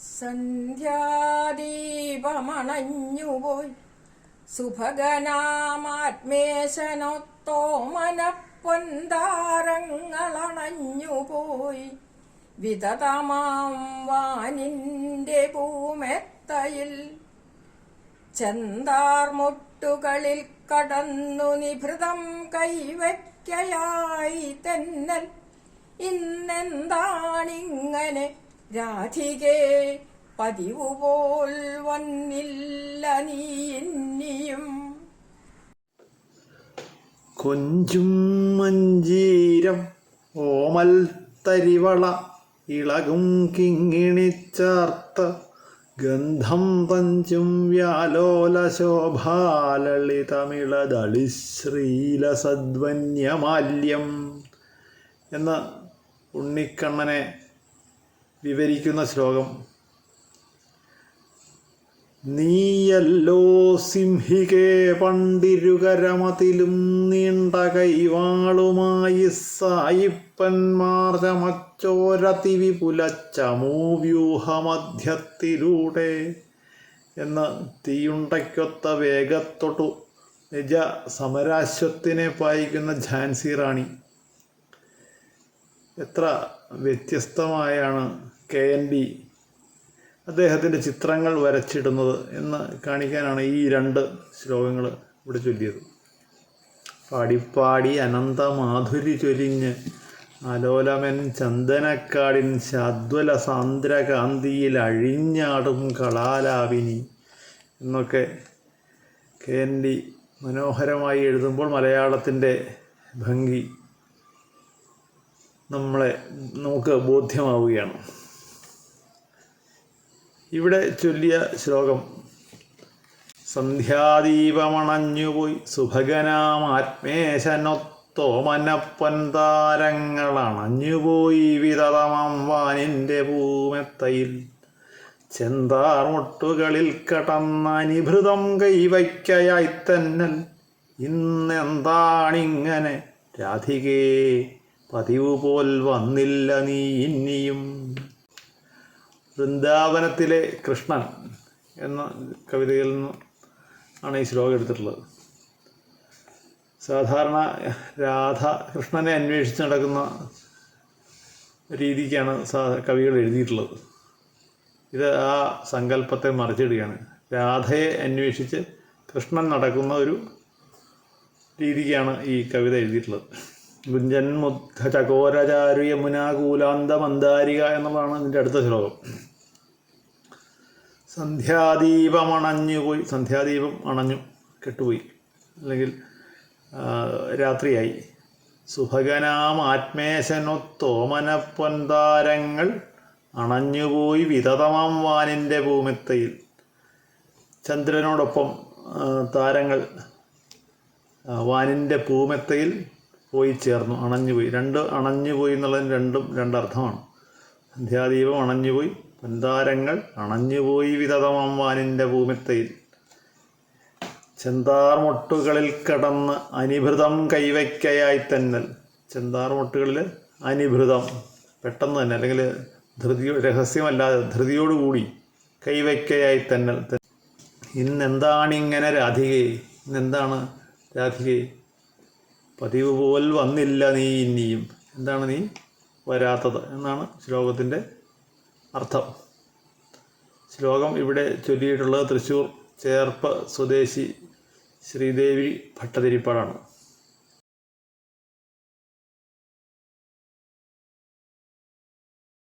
സന്ധ്യാദീപമണഞ്ഞുപോയി. സുഭഗനാമാത്മേശനൊത്തോ മനപ്പൊന്താരങ്ങളണഞ്ഞുപോയി വിതതമാം വാനിന്റെ ഭൂമെത്തയിൽ ചെന്താർമുട്ടുകളിൽ കടന്നു നിഭൃതം കൈവയ്ക്കയായി തെന്നൽ. ഇന്നെന്താണിങ്ങനെ രാധികേ പതിവുപോൽ വന്നില്ല നീ ഇനിയും. കൊഞ്ചും മഞ്ചീരം ഓമൽ തരിവള ഇളകും കിങ്ങിണിച്ചാർത്ത ഗന്ധം പഞ്ചും വ്യാലോല ശോഭാലളിതമിളതളി ശ്രീലസദ്വന്യമാല്യം എന്ന ഉണ്ണിക്കണ്ണനെ വിവരിക്കുന്ന ശ്ലോകം. നീയല്ലോ സിംഹികേ പണ്ടിരുകരമതിലും നീണ്ട കൈവാളുമായി സായിപ്പന്മാർ ചമച്ചോരതി വിപുലച്ചമൂവ്യൂഹമധ്യത്തിലൂടെ എന്ന് തീയുണ്ടയ്ക്കൊത്ത വേഗത്തൊട്ടു നിജ സമരാശ്വത്തിനെ പായിക്കുന്ന ഝാൻസി റാണി. എത്ര വ്യത്യസ്തമായാണ് കെ എൻ ബി അദ്ദേഹത്തിന്റെ ചിത്രങ്ങൾ വരച്ചിടുന്നത് എന്ന് കാണിക്കാനാണ് ഈ രണ്ട് ശ്ലോകങ്ങൾ ഇവിടെ ചൊല്ലിയത്. പാടിപ്പാടി അനന്ത മാധുരി ചൊരിഞ്ഞ് അലോലമൻ ചന്ദനക്കാടിൻ ശാദ്വല സാന്ദ്രകാന്തിയിൽ അഴിഞ്ഞാടും കളാലാവിനി എന്നൊക്കെ കെ എൻ ഡി മനോഹരമായി എഴുതുമ്പോൾ മലയാളത്തിന്റെ ഭംഗി നമ്മളെ നമുക്ക് ബോധ്യമാവുകയാണ്. ഇവിടെ ചൊല്ലിയ ശ്ലോകം സന്ധ്യാദീപമണഞ്ഞുപോയി സുഭഗനാമാത്മേശനൊത്തോമനപ്പൊന്താരങ്ങളണഞ്ഞുപോയി വിതതമം വാനിന്റെ പൂമെത്തയിൽ. ചെന്താർമുട്ടുകളിൽ കടന്നനിഭൃതം കൈവയ്ക്കയായി തന്നൽ. ഇന്നെന്താണിങ്ങനെ രാധികേ? പതിവ് പോൽ വന്നില്ല നീ ഇനിയും. വൃന്ദാവനത്തിലെ കൃഷ്ണൻ എന്ന കവിതയിൽ നിന്ന് ആണ് ഈ ശ്ലോകം എടുത്തിട്ടുള്ളത്. സാധാരണ രാധ കൃഷ്ണനെ അന്വേഷിച്ച് നടക്കുന്ന രീതിക്കാണ് കവികൾ എഴുതിയിട്ടുള്ളത്. ഇത് ആ സങ്കല്പത്തെ മറിച്ചിടുകയാണ്. രാധയെ അന്വേഷിച്ച് കൃഷ്ണൻ നടക്കുന്ന ഒരു രീതിക്കാണ് ഈ കവിത എഴുതിയിട്ടുള്ളത്. ഗുഞ്ചൻ മുഗ്ധ ചകോരചാരു യമുനാകൂലാന്ത മന്ദാരിക എന്നുള്ളതാണ് ഇതിന്റെ അടുത്ത ശ്ലോകം. സന്ധ്യാദീപമണഞ്ഞുപോയി സന്ധ്യാദീപം അണഞ്ഞു കെട്ടുപോയി. അല്ലെങ്കിൽ രാത്രിയായി. സുഭഗനാം ആത്മേശനൊത്തോമന പൊന്താരങ്ങൾ അണഞ്ഞുപോയി വിതതമാം വാനിന്റെ ഭൂമിത്തയിൽ. ചന്ദ്രനോടൊപ്പം താരങ്ങൾ വാനിന്റെ പൂമെത്തയിൽ പോയി ചേർന്നു അണഞ്ഞുപോയി രണ്ട് അണഞ്ഞുപോയി എന്നുള്ളതിന് രണ്ടും രണ്ടർത്ഥമാണ്. സന്ധ്യാദീപം അണഞ്ഞുപോയി പന്താരങ്ങൾ അണഞ്ഞുപോയി വാനിന്റെ ഭൂമിത്തയിൽ. ചെന്താർമുട്ടുകളിൽ കടന്ന് അനിഭൃതം കൈവയ്ക്കയായി തന്നൽ. ചെന്താർമുട്ടുകളിൽ അനിഭൃതം പെട്ടെന്ന് തന്നെ അല്ലെങ്കിൽ ധൃതി രഹസ്യമല്ലാതെ ധൃതിയോടുകൂടി കൈവയ്ക്കയായി തന്നൽ. ഇന്നെന്താണിങ്ങനെ രാധികയെ? ഇന്നെന്താണ് രാധികേ പതിവ് പോൽ വന്നില്ല നീ ഇനിയും. എന്താണ് നീ വരാത്തത് എന്നാണ് ശ്ലോകത്തിന്റെ അർത്ഥം. ശ്ലോകം ഇവിടെ ചൊല്ലിയിട്ടുള്ളത് തൃശ്ശൂർ ചേർപ്പ് സ്വദേശി ശ്രീദേവി ഭട്ടതിരിപ്പാടാണ്.